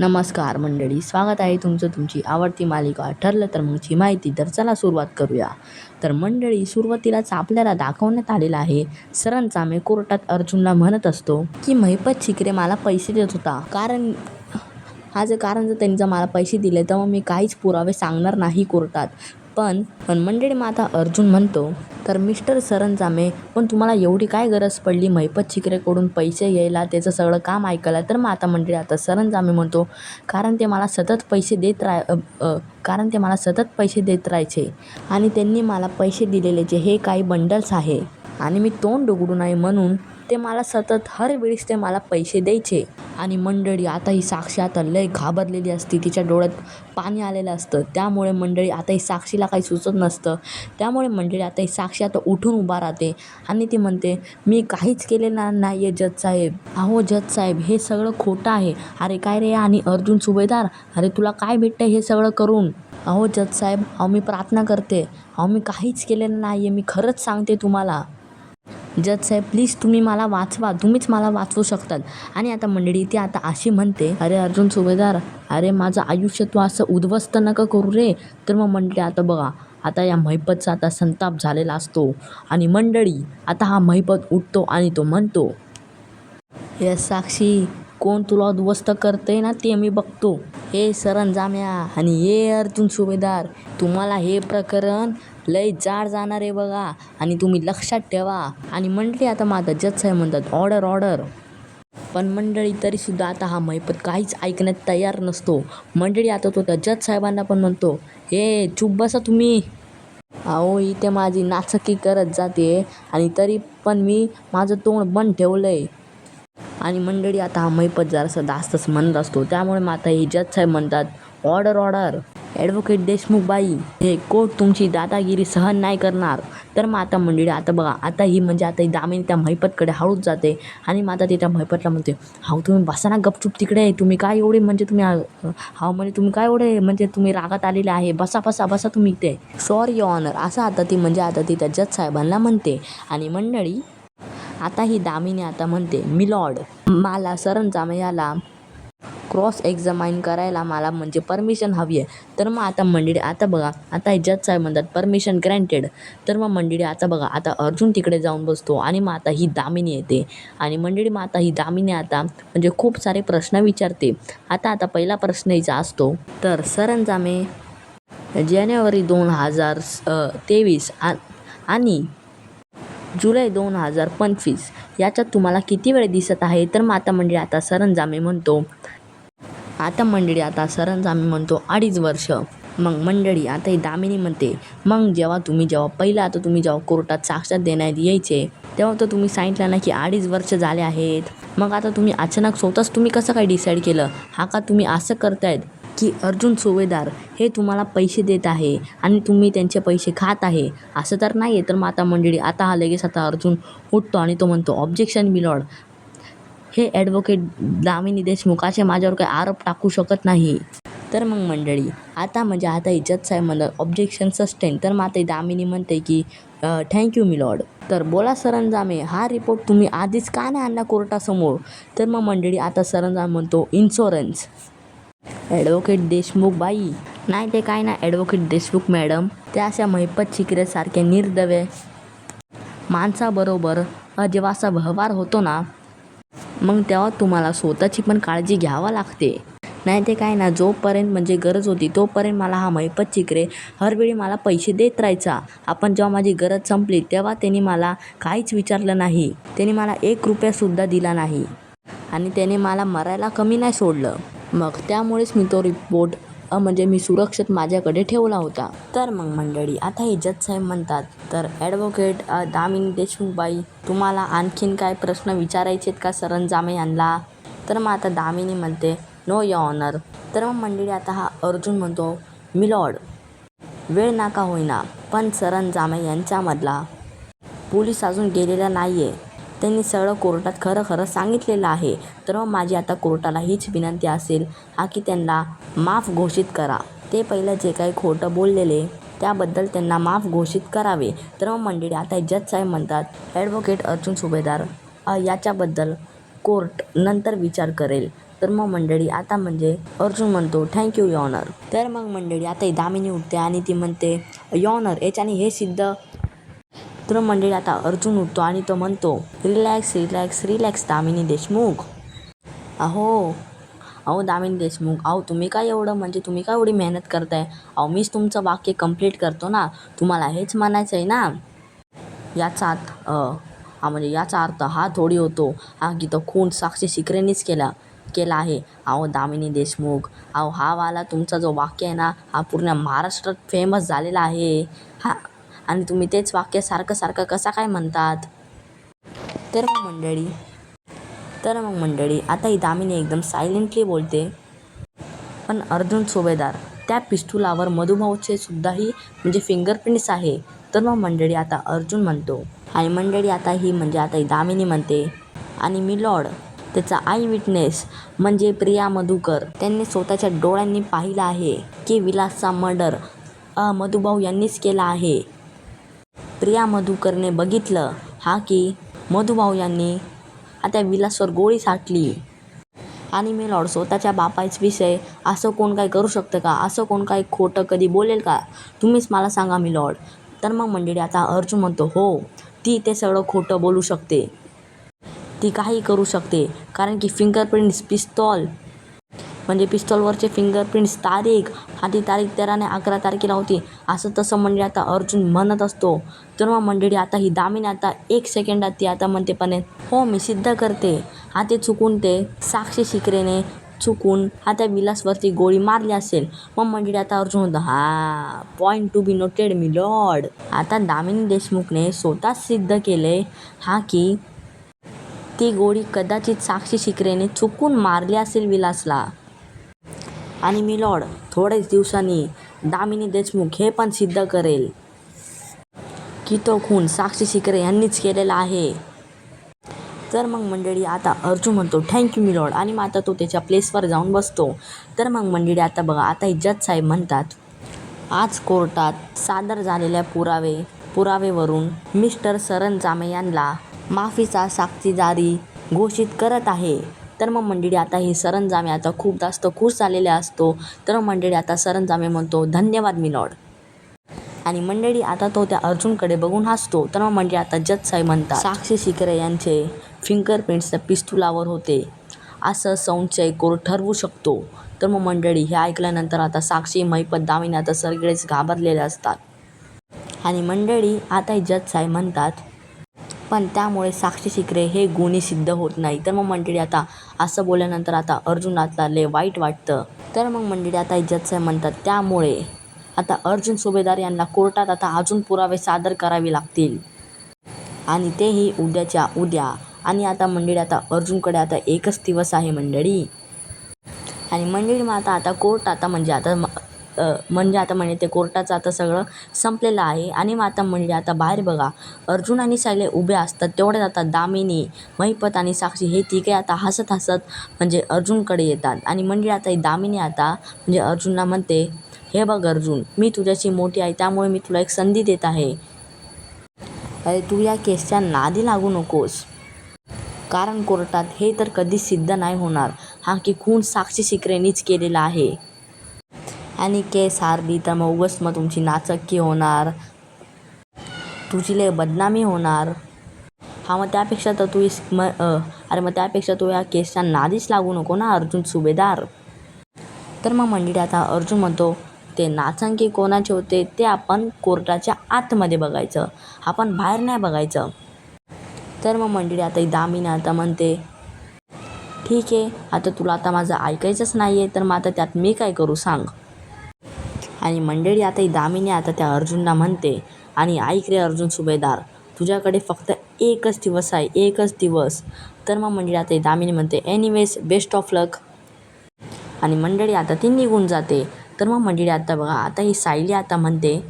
नमस्कार मंडळी स्वागत आहे तुमचं तुमची आवडती मालिका ठरलं तर मगची माहिती तर चला सुरुवात करूया. तर मंडळी सुरुवातीलाच आपल्याला दाखवण्यात आलेला आहे सरंचामे कोर्टात अर्जुनला म्हणत असतो की महिपत शिकरे मला पैसे देत होता. कारण हा जर कारण जर त्यांचा मला पैसे दिले तर मग मी काहीच पुरावे सांगणार नाही कोर्टात. पण पण माता आता अर्जुन म्हणतो तर मिस्टर सरंजामे पण तुम्हाला एवढी काय गरज पडली? महिपत शिकरेकडून पैसे घ्यायला त्याचं सगळं काम ऐकायला. तर मग आता मंडळी आता सरंजामे म्हणतो कारण ते मला सतत पैसे देत राह कारण ते मला सतत पैसे देत राहायचे आणि त्यांनी मला पैसे दिलेले जे हे काही बंडल्स आहे आणि मी तोंड उघडू नये म्हणून ते मला सतत हर वेळेस ते मला पैसे द्यायचे. आणि मंडळी आता ही साक्षी आता लय घाबरलेली असती. तिच्या डोळ्यात पाणी आलेलं असतं. त्यामुळे मंडळी आता ही साक्षीला काही सुचत नसतं. त्यामुळे मंडळी आता ही साक्षी आता उठून उभा राहते. आणि ती म्हणते मी काहीच केलेलं नाही आहे जज साहेब. अहो जज साहेब हे सगळं खोटं आहे. अरे काय रे आणि अर्जुन सुभेदार? अरे तुला काय भेटतं हे सगळं करून? अहो जज साहेब अहो मी प्रार्थना करते. अहो मी काहीच केलेलं नाही आहे मी खरंच सांगते तुम्हाला. जज साहेब प्लीज तुम्ही मला वाचवा तुम्हीच मला वाचवू शकतात. आणि आता मंडळी ती आता अशी म्हणते अरे अर्जुन सुभेदार अरे माझं आयुष्य तू असं उद्ध्वस्त नका करू रे. तर मग मंडळी आता बघा आता या महिपतचा आता संताप झालेला असतो आणि मंडळी आता हा महिपत उठतो आणि तो म्हणतो हे साक्षी कोण तुला उद्ध्वस्त करते ना ते मी बघतो. हे सरंजाम्या आणि हे अर्जुन सुभेदार तुम्हाला हे प्रकरण लय जाड जाणार आहे बघा. आणि तुम्ही लक्षात ठेवा. आणि मंडळी आता माझा जज साहेब म्हणतात ऑर्डर ऑर्डर पण मंडळी तरीसुद्धा आता हा मैपत काहीच ऐकण्यात तयार नसतो. मंडळी आता तो त्या जज साहेबांना पण म्हणतो हे चुप बसा तुम्ही. अहो इथे माझी नाचकी करत जाते. आणि तरी पण मी माझं तोंड बंद ठेवलं आहे आणि मंडळी आता हा मैपत जरासा जास्तच म्हणत असतो. त्यामुळे मग आता हे जज साहेब म्हणतात ऑर्डर ऑर्डर ॲडव्होकेट देशमुख बाई हे कोर्ट तुमची दादागिरी सहन नाही करणार. तर मग आता मंडळी आता बघा आता ही म्हणजे आता ही दामिनी त्या महिपतकडे हळूच जाते आणि मग आता ती त्या महिपतला म्हणते हाव तुम्ही बसा ना गपचूप तिकडे तुम्ही काय एवढे म्हणजे तुम्ही हाव म्हणजे तुम्ही काय एवढे म्हणजे तुम्ही रागात आलेले आहे? बसा बसा बसा तुम्ही इथे. सॉरी ऑनर असं आता ती म्हणजे आता ती त्या जज साहेबांना म्हणते. आणि मंडळी आता ही दामिनी आता म्हणते मिलॉर्ड मला सरंजामयाला क्रॉस एक्झामाइन करायला मला म्हणजे परमिशन हवी आहे. तर मग आता मंडळी आता बघा आता जज साहेब म्हणतात परमिशन ग्रँटेड तर मग मंडळी आता बघा आता अर्जुन तिकडे जाऊन बसतो आणि मग आता ही दामिनी येते. आणि मंडळी मग आता ही दामिनी आता म्हणजे खूप सारे प्रश्न विचारते. आता आता पहिला प्रश्न हिचा असतो. तर सरंजामे जानेवारी दोन हजार तेवीस आ आणि जुलै दोन हजार पंचवीस याच्यात तुम्हाला किती वेळ दिसत आहे? तर मग आता मंडळी आता सरंजामे म्हणतो. आता मंडळी आता सरंजामे म्हणतो अडीच वर्ष. मग मंडळी आता ही दामिनी म्हणते. मग जेव्हा तुम्ही जेव्हा पहिलं आता तुम्ही जेव्हा कोर्टात साक्षात देण्यात यायचे तेव्हा तर तुम्ही सांगितलं ना की अडीच वर्ष झाले आहेत. मग आता तुम्ही अचानक स्वतःच तुम्ही कसं काय डिसाईड केलं? हा का तुम्ही असं करतायत की अर्जुन सुवेदार हे तुम्हाला पैसे देत आहे आणि तुम्ही त्यांचे पैसे खात आहे? असं तर नाही आहे तर मग आता मंडळी आता हा लगेच आता अर्जुन उठतो आणि तो म्हणतो ऑब्जेक्शन मिलॉड हे ॲडव्होकेट दामिनी देशमुख असे माझ्यावर काही आरोप टाकू शकत नाही. तर मग मंडळी आता म्हणजे आता इज्जत साहेब म्हणतात ऑब्जेक्शन सस्टेन तर मग आता दामिनी म्हणते की थँक्यू मिलॉर्ड तर बोला सरंजामे हा रिपोर्ट तुम्ही आधीच का नाही आणला कोर्टासमोर? तर मग मंडळी आता सरंजाम म्हणतो इन्शुरन्स ॲडव्होकेट देशमुख बाई. नाही ते काय ना ॲडव्होकेट देशमुख मॅडम त्या अशा महिपत शिकरेसारख्या निर्दवे. माणसाबरोबर जेव्हा असा व्यवहार होतो ना मग तेव्हा तुम्हाला स्वतःची पण काळजी घ्यावं लागते. नाही ते काय ना जोपर्यंत म्हणजे गरज होती तोपर्यंत मला हा महिपत चिकरे हरवेळी मला पैसे देत राहायचा. आपण जेव्हा माझी गरज संपली तेव्हा त्यांनी मला काहीच विचारलं नाही. त्यांनी मला एक रुपयासुद्धा दिला नाही. आणि त्याने मला मरायला कमी नाही सोडलं. मग त्यामुळेच मी तो रिपोर्ट म्हणजे मी सुरक्षित माझ्याकडे ठेवला होता. तर मग मंडळी आता हे जज साहेब म्हणतात तर ॲडव्होकेट दामिनी देशमुखबाई तुम्हाला आणखीन काय प्रश्न विचारायचे आहेत का सरंजामे यांना? तर मग आता दामिनी म्हणते नो या ऑनर तर मग मंडळी आता हा अर्जुन म्हणतो मिलॉड वेळ नाका होईना पण सरंजामे यांच्यामधला. पोलीस अजून गेलेला नाही आहे त्यांनी सगळं कोर्टात खरं खरं सांगितलेलं आहे. तर मग माझी आता कोर्टाला हीच विनंती असेल हा की त्यांना माफ घोषित करा. ते पहिलं जे काही खोटं बोललेले त्याबद्दल त्यांना माफ घोषित करावे. तर मग मंडळी आता जज साहेब म्हणतात ॲडव्होकेट अर्जुन सुभेदार याच्याबद्दल कोर्ट नंतर विचार करेल. तर मग मंडळी आता म्हणजे अर्जुन म्हणतो थँक्यू यॉनर तर मग मंडळी आता दामिनी उठते आणि ती म्हणते यॉनर याच्याने हे सिद्ध तर मंडळी आता अर्जुन उठतो आणि तो म्हणतो relax relax relax Damini Deshmukh. अहो अहो दामिनी देशमुख अहो तुम्ही काय एवढं म्हणजे तुम्ही काय एवढी मेहनत करताय? अहो मीच तुमचं वाक्य कंप्लीट करतो ना तुम्हाला हेच म्हणायचं आहे ना? याचा हा म्हणजे याचा अर्थ हा थोडी होतो. हा की तो खून साक्षी शिकरेनीच केला केला आहे. अहो दामिनी देशमुख अहो हा वाला तुमचा जो वाक्य आहे ना हा पूर्ण महाराष्ट्रात फेमस झालेला आहे. हा आणि तुम्ही तेच वाक्य सारखं सारखं कसा काय म्हणतात? तर मग मंडळी तर मग मंडळी आता ही दामिनी एकदम सायलेंटली बोलते. पण अर्जुन सुभेदार त्या पिस्तुलावर मधुभाऊचे सुद्धाही म्हणजे फिंगरप्रिंट्स आहे. तर मग मंडळी आता अर्जुन म्हणतो आणि मंडळी आता ही म्हणजे आता ही दामिनी म्हणते. आणि मी लॉर्ड त्याचा आय विटनेस म्हणजे प्रिया मधुकर त्यांनी स्वतःच्या डोळ्यांनी पाहिलं आहे की विलासचा मर्डर मधुभाऊ यांनीच केला आहे. प्रिया मधुकरने बघितलं हा की मधुभाऊ यांनी आता विलासवर गोळी साठली. आणि मी लॉर्ड स्वतःच्या बापाच विषय असं कोण काय करू शकतं का? असं कोण काय खोटं कधी बोलेल का? तुम्हीच मला सांगा मी लॉर्ड. तर मग मंडळी आता अर्जुन म्हणतो हो ती ते सगळं खोटं बोलू शकते. ती काही करू शकते कारण की फिंगरप्रिंट्स पिस्तॉल म्हणजे पिस्तॉलवरचे फिंगरप्रिंट्स तारीख. हा ती तारीख तेराने अकरा तारखेला होती. असं तसं म्हणजे आता अर्जुन म्हणत असतो. तर मग मंडळी आता ही दामिनी आता एक सेकंडात ती आता म्हणते पण हो मी सिद्ध करते. हा ते चुकून ते साक्षी शिकरेने चुकून हा त्या विलासवरती गोळी मारली असेल. मग मंडळी आता अर्जुन होतं हा point to be noted my lord आता दामिनी देशमुखने स्वतःच सिद्ध केले हा की ती गोळी कदाचित साक्षी शिकरेने चुकून मारली असेल विलासला. आणि मी लॉर्ड थोड्याच दिवसांनी दामिनी देशमुख हे पण सिद्ध करेल. की तो खून साक्षी शिकरे यांनीच केलेला आहे. तर मग मंडळी आता अर्जुन म्हणतो थँक्यू मी लॉर्ड आणि मग आता तो त्याच्या प्लेसवर जाऊन बसतो. तर मग मंडळी आता बघा आता इज्जत साहेब म्हणतात आज कोर्टात सादर झालेल्या पुरावे पुरावेवरून मिस्टर सरन जामे यांना माफीचा साक्षीदारी घोषित करत आहे. तर मग मंडळी आता हे सरंजामे आता खूप जास्त खुश झालेले असतो. तर मग मंडळी आता सरंजामे म्हणतो धन्यवाद मी लॉर्ड. आणि मंडळी आता तो त्या अर्जुनकडे बघून हसतो. तर मग मंडळी आता जज साहेब म्हणतात साक्षी शिकरे यांचे फिंगरप्रिंट्स त्या पिस्तुलावर होते. असं संशय कोर्ट ठरवू शकतो. तर मग मंडळी हे ऐकल्यानंतर आता साक्षी मैपत दामिनी आता सगळेच घाबरलेले असतात. आणि मंडळी आता जज साहेब म्हणतात पण त्यामुळे साक्षी शिकरे हे गुणी सिद्ध होत नाही. तर मग मंडळी आता असं बोलल्यानंतर आता अर्जुनातला लय वाईट वाटतं. तर मग मंडळी आता इज्जत साहेब म्हणतात त्यामुळे आता अर्जुन सुभेदार यांना कोर्टात आता अजून पुरावे सादर करावे लागतील. आणि तेही उद्याच्या उद्या. आणि आता मंडळी आता अर्जुनकडे आता एकच दिवस आहे मंडळी. आणि मंडळी मग आता आता कोर्ट आता म्हणजे आता म्हणजे आता म्हणजे ते कोर्टाचं आता सगळं संपलेलं आहे. आणि मग आता म्हणजे आता बाहेर बघा अर्जुन आणि सायले उभे असतात तेवढ्यात आता दामिनी महिपत आणि साक्षी हे तिघे आता हसत हसत म्हणजे अर्जुनकडे येतात. आणि म्हणजे आता ही दामिनी आता म्हणजे अर्जुनला म्हणते हे बघ अर्जुन मी तुझ्याशी मोठी आहे त्यामुळे मी तुला एक संधी देत आहे. अरे तू या केसच्या नादी लागू नकोस. कारण कोर्टात हे तर कधीच सिद्ध नाही होणार. हा की खून साक्षी शिकरेनीच केलेला आहे. आणि केस हारली तर मग उगस मग तुमची नाचक्की होणार. तुझी लय बदनामी होणार. हा मग त्यापेक्षा तर तू म अरे मग त्यापेक्षा तू या केसच्या नादीच लागू नको ना अर्जुन सुभेदार. तर मग मंडळी आता अर्जुन म्हणतो ते नाचांकी कोणाचे होते ते आपण कोर्टाच्या आतमध्ये बघायचं. आपण बाहेर नाही बघायचं. तर मग मंडळी आता दामिनी आता म्हणते ठीक आहे आता तुला आता माझं ऐकायचंच नाही आहे तर मग आता त्यात मी काय करू सांग. आणि मंडळी आता ही दामिनी आता त्या अर्जुनला म्हणते आणि ऐक रे अर्जुन सुभेदार तुझ्याकडे फक्त एकच दिवस आहे एकच दिवस. तर मग मंडळी आता ही दामिनी म्हणते एनिवेज बेस्ट ऑफ लक आणि मंडळी आता ती निघून जाते. तर मग मंडळी आता बघा आता ही सायली आता म्हणते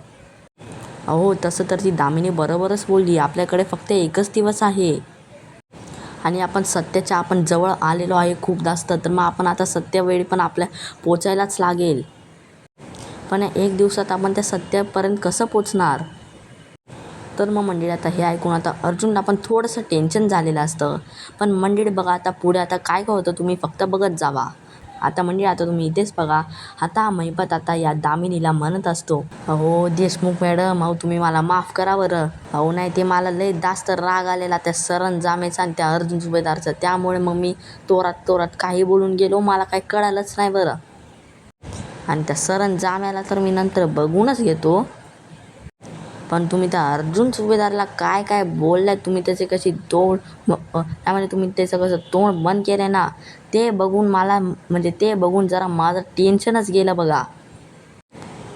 अहो तसं तर ती दामिनी बरोबरच बोलली आपल्याकडे फक्त एकच दिवस आहे. आणि आपण सत्याच्या आपण जवळ आलेलो आहे खूप जास्त तर मग आपण आता सत्यावेळी पण आपल्या पोचायलाच लागेल. पण एक दिवसात आपण त्या सत्यापर्यंत कसं पोचणार? तर मग मंडळी आता हे ऐकून आता अर्जुनला पण थोडंसं टेन्शन झालेलं असतं. पण मंडळी बघा आता पुढे आता काय काय होतं तुम्ही फक्त बघत जावा. आता म्हणजे आता तुम्ही इथेच बघा. आता महिपत आता या दामिनीला म्हणत असतो अहो देशमुख मॅडम अहो तुम्ही मला माफ करा बरं. अहो नाही ते मला लय जास्त राग आलेला त्या सरंजामेचा आणि त्या अर्जुन सुभेदारचा. त्यामुळे मग मी तोरात तोरात काही बोलून गेलो मला काही कळालंच नाही बरं. आणि त्या सरंजाम्याला तर मी नंतर बघूनच घेतो. पण तुम्ही त्या अर्जुन सुभेदारला काय काय बोललाय तुम्ही त्याचे कशी तोड त्यामध्ये तुम्ही त्याचं कसं तोंड बंद केलं आहे ना ते बघून मला म्हणजे ते बघून जरा माझं टेन्शनच गेलं बघा.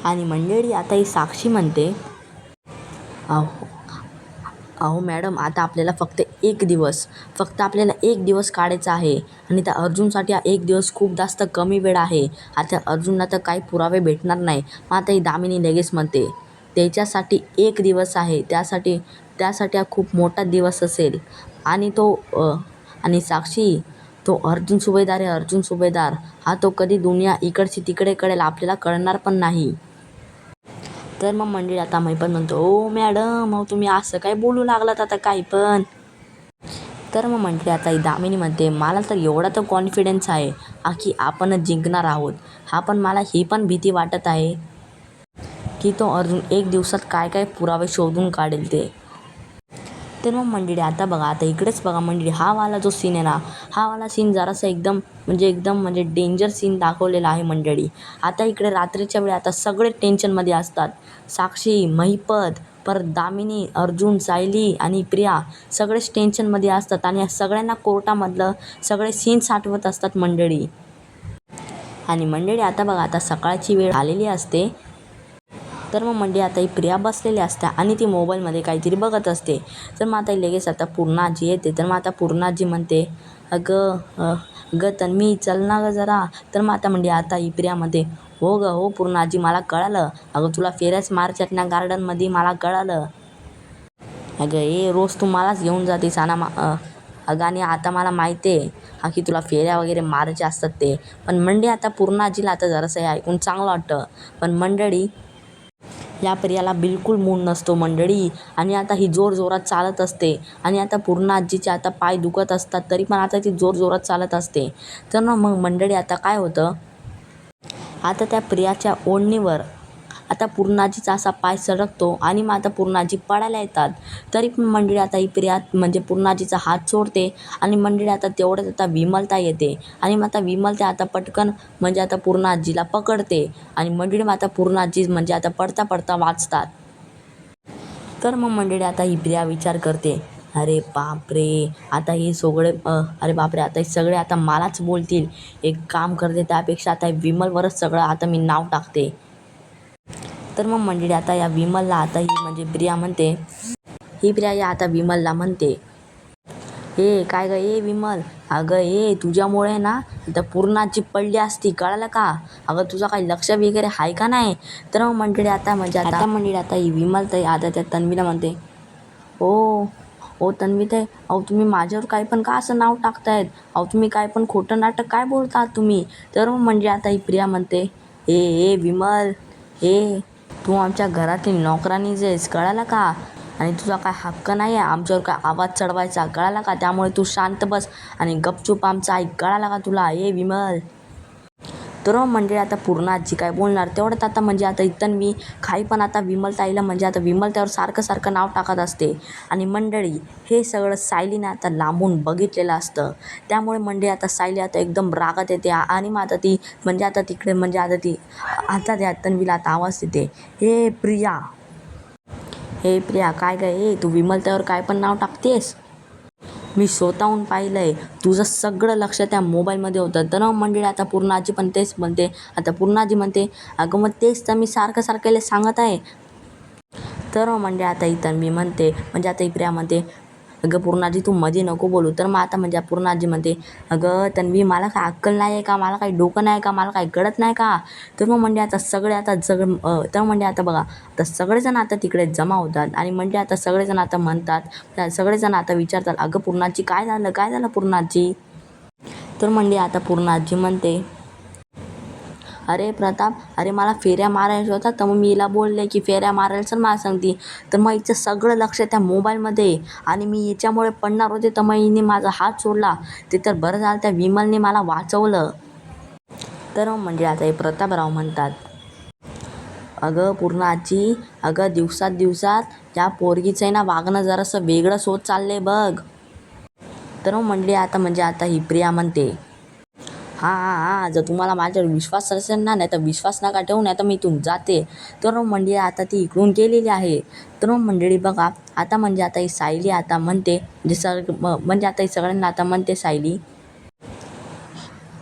आणि मंडळी आता ही साक्षी म्हणते अहो अहो मॅडम आता आपल्याला फक्त एक दिवस फक्त आपल्याला एक दिवस काढायचा आहे. आणि त्या अर्जुनसाठी हा एक दिवस खूप जास्त कमी वेळ आहे. आता अर्जुनला तर काही पुरावे भेटणार नाही. मग आता ही दामिनी लगेच म्हणते त्याच्यासाठी एक दिवस आहे. त्यासाठी त्यासाठी हा खूप मोठा दिवस असेल. आणि तो आणि साक्षी तो अर्जुन सुभेदार आहे अर्जुन सुभेदार. हा तो कधी दुनिया इकडची तिकडे कळेल आपल्याला कळणार पण नाही. तर मग मंडळी आता मी पण म्हणतो ओ मॅडम अहो तुम्ही असं काय बोलू लागलात आता काही पण? तर मग म्हटले आता ही दामिनी म्हणते मला तर एवढा तर कॉन्फिडन्स आहे आखी की आपणच जिंकणार आहोत. हा पण मला ही पण भीती वाटत आहे की तो अर्जुन एक दिवसात काय काय पुरावे शोधून काढेल ते. तर मग मंडळी आता बघा आता इकडेच बघा मंडळी हा वाला जो सीन आहे ना हा वाला सीन जरासा एकदम म्हणजे एकदम म्हणजे डेंजर सीन दाखवलेला आहे मंडळी. आता इकडे रात्रीच्या वेळी आता सगळे टेन्शनमध्ये असतात. साक्षी महिपत परत दामिनी अर्जुन सायली आणि प्रिया सगळेच टेन्शनमध्ये असतात आणि या सगळ्यांना कोर्टामधलं सगळे सीन्स आठवत असतात मंडळी. आणि मंडळी आता बघा आता सकाळची वेळ आलेली असते. तर मग म्हणजे आता ही प्रिया बसलेली असते आणि ती मोबाईलमध्ये काहीतरी बघत असते. तर मग आता लगेच आता पूर्णाजी येते. तर मग आता पूर्णाजी म्हणते अगं अ, अगं मी चल ना गं जरा. तर मग आता म्हणजे आता ही प्रिया म्हणते हो ग हो पूर्णाजी मला कळालं. अगं तुला फेऱ्याच मारच्यात ना गार्डनमध्ये मला कळालं. अगं ए रोज तू मलाच घेऊन जातेस आणि मा अगं आणि आता मला माहिती आहे हा की तुला फेऱ्या वगैरे मारायचे असतात ते. पण मंडळी आता पूर्णाजीला आता जरासं हे ऐकून चांगलं वाटतं. पण मंडळी या प्रियाला बिलकुल मूड नसतो मंडळी. आणि आता ही जोर जोरात चालत असते. आणि आता पूर्ण आजीचे आता पाय दुखत असतात तरी पण आता ती जोर जोरात चालत असते. तर ना मग मंडळी आता काय होतं? आता त्या प्रियाच्या ओढणीवर आता पूर्णाजीचा असा पाय सरकतो आणि मग आता पूर्णाजी पडायला येतात. तरी पण मंडळी आता ही प्रिया म्हणजे पूर्णाजीचा हात सोडते आणि मंडळी आता तेवढ्यात आता विमलता येते. आणि मग आता विमलता आता पटकन म्हणजे आता पूर्णाजीला पकडते आणि मंडळी मग आता पूर्णाजी म्हणजे आता पडता पडता वाचतात. तर मग मंडळी आता ही प्रिया विचार करते. अरे बापरे आता हे सगळे अरे बापरे आता हे सगळे आता मलाच बोलतील. एक काम करते त्यापेक्षा आता हे विमलवरच सगळं आता मी नाव टाकते. तर मग मंडळी आता या विमलला आता ही म्हणजे प्रिया म्हणते. ही प्रिया या आता विमलला म्हणते. ए काय ग ए विमल? अगं ए तुझ्यामुळे ना आता पूर्णाची पडली असती कळालं का? अगं तुझा काही लक्ष वगैरे आहे का नाही? तर मग मंडळी आता म्हणजे आता मंडळी आता ही विमल तर आता त्या तन्वीला म्हणते. ओ ओ तन्वी ते अहो तुम्ही माझ्यावर काय पण का असं नाव टाकतायत? अहो तुम्ही काय पण खोटं नाटक काय बोलतात तुम्ही? तर मग म्हणजे आता ही प्रिया म्हणते. ए ए विमल ए तू आमच्या घरातील नोकरांनी आहेस कळाला का? आणि तुझा काय हक्क नाही आहे आमच्यावर काय आवाज चढवायचा? कळाला का? त्यामुळे तू शांत बस आणि गपचूप आमचा ऐक. कळाला का तुला? ए विमल! तर म्हणजे आता पूर्ण आजी काय बोलणार? तेवढ्यात आता म्हणजे आता इथं मी काही पण आता विमलताईला म्हणजे आता विमलताईवर सारखं सारखं नाव टाकत असते. आणि मंडळी हे सगळं सायलीने आता लांबून बघितलेलं असतं. त्यामुळे म्हणजे आता सायली आता एकदम रागात येते आणि मग आता ती म्हणजे आता तिकडे म्हणजे आता ती आता त्या तन्वीला आता आवाज देते. हे प्रिया. हे प्रिया काय काय ए तू विमलताईवर काय पण नाव टाकतेस? मी स्वतःहून पाहिलं आहे तुझं सगळं लक्ष त्या मोबाईलमध्ये होतं. तर मंडळी आता पूर्णाजी पण तेच म्हणते. आता पूर्णाजी म्हणते अगं मग तेच तर मी सारखं सारखं सांगत आहे. तर म्हणजे आता इथं मी म्हणते म्हणजे आता इप्रिया म्हणते अगं पूर्णाजी तू मध्ये नको बोलू. तर मग आता म्हणजे पूर्णाजी म्हणते अगं तन्वी मला काय अक्कल नाही आहे का? मला काही डोकं नाही का? मला काही कळत नाही का? तर मग म्हणजे आता सगळे आता सगळं तर म्हणजे आता बघा आता सगळेजण आता तिकडे जमा होतात. आणि म्हणजे आता सगळेजण आता म्हणतात सगळेजण आता विचारतात अगं पूर्णाजी काय झालं? काय झालं पूर्णाजी? तर म्हणजे आता पूर्णाजी म्हणते अरे प्रताप अरे मला फेऱ्या मारायच्या होत्या तर मग मी हिला बोलले की फेऱ्या मारायला चल मला सांगते. तर मग हिचं सगळं लक्ष त्या मोबाईलमध्ये आहे. आणि मी याच्यामुळे पडणार होते तर मग हिने माझा हात सोडला. ते तर बरं झालं त्या विमलने मला वाचवलं. तर मग म्हणजे आता हे प्रतापराव म्हणतात अगं पूर्ण आजी अगं दिवसात दिवसात या पोरगीचं आहे ना वागणं जरासं वेगळंच होत चाललंय बघ. तर मग म्हणली आता म्हणजे आता ही प्रिया म्हणते हां हां हां जर तुम्हाला माझ्यावर विश्वास असेल ना नाही तर विश्वास नका ठेवू नाही तर मी इथून जाते. तर मंडळी आता ती इकडून गेलेली आहे. तर मंडळी बघा आता म्हणजे आता ही सायली आता म्हणते म्हणजे जे सग म्हणजे आता ही सगळ्यांना आता म्हणते सायली.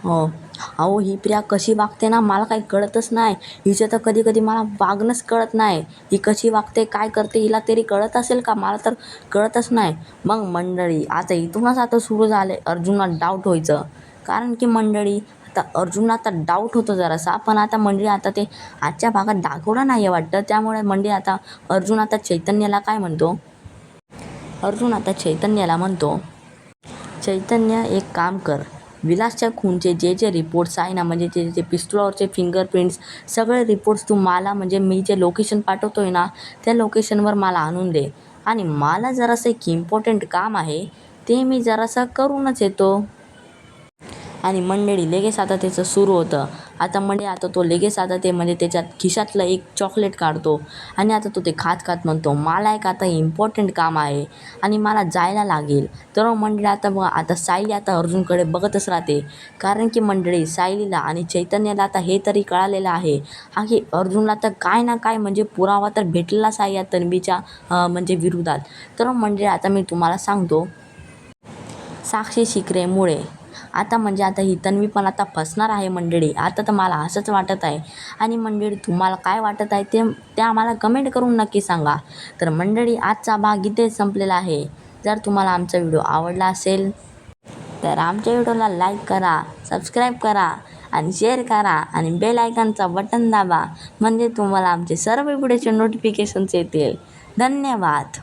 हो. अहो ही प्रिया कशी वागते ना मला काही कळतच नाही. हिचं तर कधी कधी मला वागणंच कळत नाही. ही कशी वागते काय करते हिला तरी कळत असेल का? मला तर कळतच नाही. मग मंडळी आता इथूनच आता सुरू झाले अर्जुनला डाऊट व्हायचं. कारण की मंडळी आता अर्जुनला आता डाऊट होतो जरासा पण आता मंडळी आता ते आजच्या भागात दाखवलं नाही आहे वाटतं. त्यामुळे मंडळी आता अर्जुन आता चैतन्याला काय म्हणतो? अर्जुन आता चैतन्याला म्हणतो चैतन्य एक काम कर. विलासच्या खूनचे जे जे रिपोर्ट्स आहे ना म्हणजे जे जे पिस्तुलावरचे फिंगरप्रिंट्स सगळे रिपोर्ट्स तू मला म्हणजे मी जे लोकेशन पाठवतो आहे ना त्या लोकेशनवर मला आणून दे. आणि मला जरासं एक इम्पॉर्टंट काम आहे ते मी जरासं करूनच येतो. आणि मंडळी लगेच आता त्याचं सुरू होतं. आता म्हणजे आता तो लगेच आता ते म्हणजे त्याच्यात खिशातलं एक चॉकलेट काढतो आणि आता तो ते खात खात म्हणतो मला एक आता इम्पॉर्टंट काम आहे आणि मला जायला लागेल. तर मंडळी आता बघा आता सायली आता अर्जुनकडे बघतच राहते. कारण की मंडळी सायलीला आणि चैतन्याला आता हे तरी कळालेलं आहे. हा की अर्जुनला तर काय ना काय म्हणजे पुरावा तर भेटलेलाच आहे या तन्वीच्या म्हणजे विरोधात. तर मंडळी आता मी तुम्हाला सांगतो. साक्षी शिकरेमुळे आता म्हणजे आता ही तन्वी पण आता फसणार आहे मंडळी. आता तर मला असंच वाटत आहे. आणि मंडळी तुम्हाला काय वाटत आहे ते ते आम्हाला कमेंट करून नक्की सांगा. तर मंडळी आजचा भाग इथे संपलेला आहे. जर तुम्हाला आमचा व्हिडिओ आवडला असेल तर आमच्या व्हिडिओला लाईक करा सबस्क्राईब करा आणि शेअर करा आणि बेल आयकनचा बटन दाबा. म्हणजे तुम्हाला आमचे सर्व व्हिडिओचे नोटिफिकेशन्स येतील. धन्यवाद.